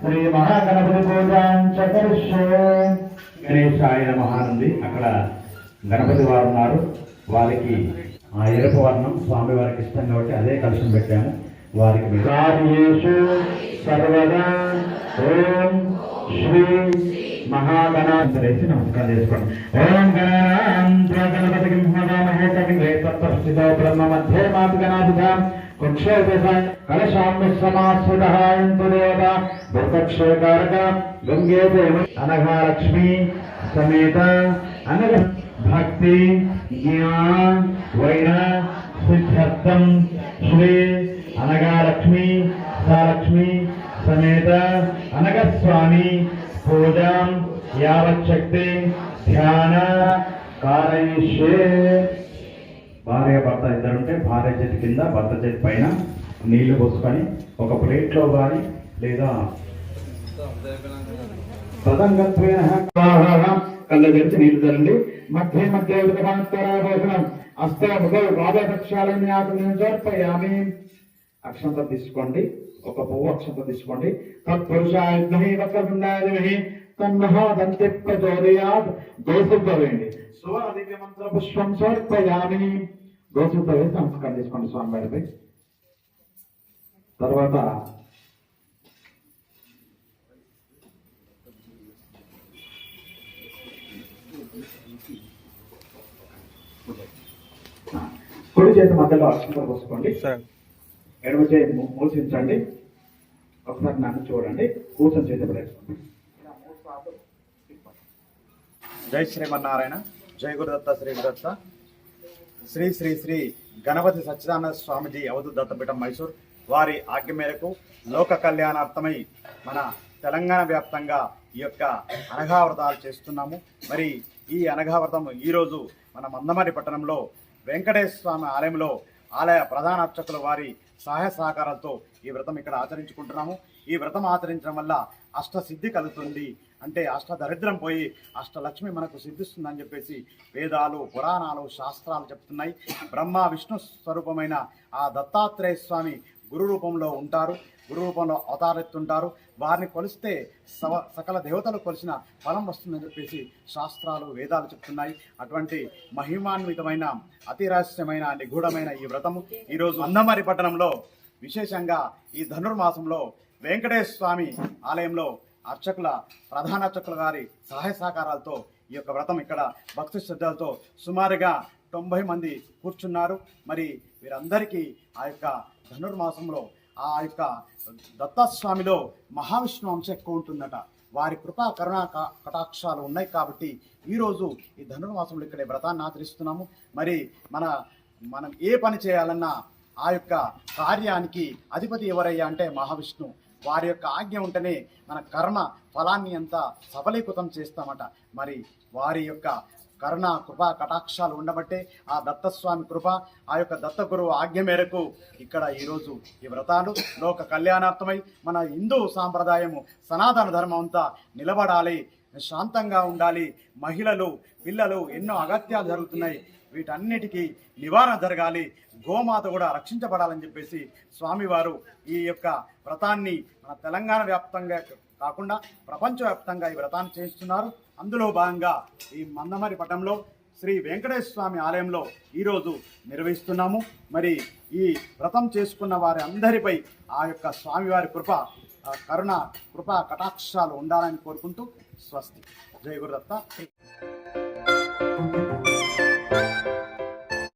శ్రీ మహాగణపతి మహానంది అక్కడ గణపతి వారు ఉన్నారు. వారికి ఆ ఎరుపు వర్ణం స్వామి వారికి ఇష్టం కాబట్టి అదే కలుషం పెట్టాము. వారికి మీరు కార్యేషు సర్వదా. ఓం శ్రీ మహాగణాంతరేసి నమస్కారం చేసుకోండి. ఓం గణాంత్ర గణపతి కవింగే తత్స్థితో బ్రహ్మ మధ్యే మాతు కుక్షేప కలశాంబ సమాశ్రితాయంతు దేవత. గంగే దేవ అనఘాలక్ష్మి సమేత అనగ భక్తి జ్ఞాన వైర సిద్ధార్థం శ్రీ అనగాలక్ష్మి సాలక్ష్మి సమేత అనగస్వామి పూజాం యావచ్చక్తి ధ్యాన కారయిష్యే. భార్య భర్త ఇద్దరుంటే భార్య చేతి కింద భర్త చేతి పైన నీళ్ళు పోసుకొని ఒక ప్లేట్లో కానీ లేదా తదంగత్వేన కళ్ళ తెరిచి నీళ్ళు తరండి మధ్య మధ్య ఉదకమాత్కరాభోషణం అస్త ముఖ పాదపక్షాలని అక్షంత తీసుకోండి. ఒక పువ్వు అక్షంత తీసుకోండి. తత్పురుషాయుద్ధమే వక్రతుండాయుధమే వక్రతుండాయ దంతి ప్రచోదయాత్ దోసుతో వేయండి మంత్ర పుష్పం సమర్పయామి వేసి నమస్కారం చేసుకోండి స్వామి వారిపై తర్వాత కుడి చేతి మధ్యలో అక్షంతలు పోసుకోండి. ఎడమ చేతి మూసించండి. ఒకసారి నన్ను చూడండి. కూర్చొని చేతి పడేసుకోండి. జై శ్రీమన్నారాయణ. జై గురుదత్త శ్రీ గురుదత్త. శ్రీ శ్రీ శ్రీ గణపతి సచ్చిదానంద స్వామిజీ అవధూత దత్తపీఠం మైసూర్. వారి ఆజ్ఞ మేరకు లోక కళ్యాణార్థమై మన తెలంగాణ వ్యాప్తంగా ఈ యొక్క అనఘావ్రతాలు చేస్తున్నాము. మరి ఈ అనఘావ్రతం ఈరోజు మన మందమరి పట్టణంలో వెంకటేశ్వర స్వామి ఆలయంలో ఆలయ ప్రధాన అర్చకుల వారి సహాయ సహకారాలతో ఈ వ్రతం ఇక్కడ ఆచరించుకుంటున్నాము. ఈ వ్రతం ఆచరించడం వల్ల అష్ట సిద్ధి కలుగుతుంది. అంటే అష్ట దరిద్రం పోయి అష్టలక్ష్మి మనకు సిద్ధిస్తుందని చెప్పేసి వేదాలు పురాణాలు శాస్త్రాలు చెప్తున్నాయి. బ్రహ్మ విష్ణు స్వరూపమైన ఆ దత్తాత్రేయ స్వామి గురు రూపంలో ఉంటారు గురు రూపంలో అవతారెత్తుంటారు. వారిని కొలిస్తే సవ సకల దేవతలు కొలిసిన ఫలం వస్తుందని చెప్పేసి శాస్త్రాలు వేదాలు చెప్తున్నాయి. అటువంటి మహిమాన్వితమైన అతి రహస్యమైన నిగూఢమైన ఈ వ్రతము ఈరోజు అందమరి పట్టణంలో విశేషంగా ఈ ధనుర్మాసంలో వెంకటేశ్వర స్వామి ఆలయంలో అర్చకుల ప్రధాన అర్చకుల గారి సహాయ సహకారాలతో ఈ యొక్క వ్రతం ఇక్కడ భక్తి శ్రద్ధలతో సుమారుగా తొంభై మంది కూర్చున్నారు. మరి వీరందరికీ ఆ యొక్క ధనుర్మాసంలో ఆ యొక్క దత్తాస్వామిలో మహావిష్ణు అంశం ఎక్కువ ఉంటుందట. వారి కృపా కరుణా కటాక్షాలు ఉన్నాయి కాబట్టి ఈరోజు ఈ ధనుర్మాసంలో ఇక్కడే వ్రతాన్ని ఆచరిస్తున్నాము. మరి మన మనం ఏ పని చేయాలన్నా ఆ యొక్క కార్యానికి అధిపతి ఎవరయ్యా అంటే మహావిష్ణు. వారి యొక్క ఆజ్ఞ ఉంటేనే మన కర్మ ఫలాన్ని అంతా సఫలీకృతం చేస్తామట. మరి వారి యొక్క కరుణ కృప కటాక్షాలు ఉండబట్టే ఆ దత్తస్వామి కృప ఆ యొక్క దత్తగురువు ఆజ్ఞ మేరకు ఇక్కడ ఈరోజు ఈ వ్రతాలు లోక కళ్యాణార్థమై మన హిందూ సాంప్రదాయము సనాతన ధర్మం అంతా నిలబడాలి శాంతంగా ఉండాలి. మహిళలు పిల్లలు ఎన్నో అగత్యాలు జరుగుతున్నాయి. వీటన్నిటికీ నివారణ జరగాలి. గోమాత కూడా రక్షించబడాలని చెప్పేసి స్వామివారు ఈ యొక్క వ్రతాన్ని మన తెలంగాణ వ్యాప్తంగా కాకుండా ప్రపంచవ్యాప్తంగా ఈ వ్రతాన్ని చేస్తున్నారు అందులో భాగంగా ఈ మందమరి పట్టణంలో శ్రీ వెంకటేశ్వర స్వామి ఆలయంలో ఈరోజు నిర్వహిస్తున్నాము. మరి ఈ వ్రతం చేసుకున్న వారి అందరిపై ఆ యొక్క స్వామివారి కృప కరుణ కృప కటాక్షాలు ఉండాలని కోరుకుంటూ స్వస్తి. జయ గురుదత్త.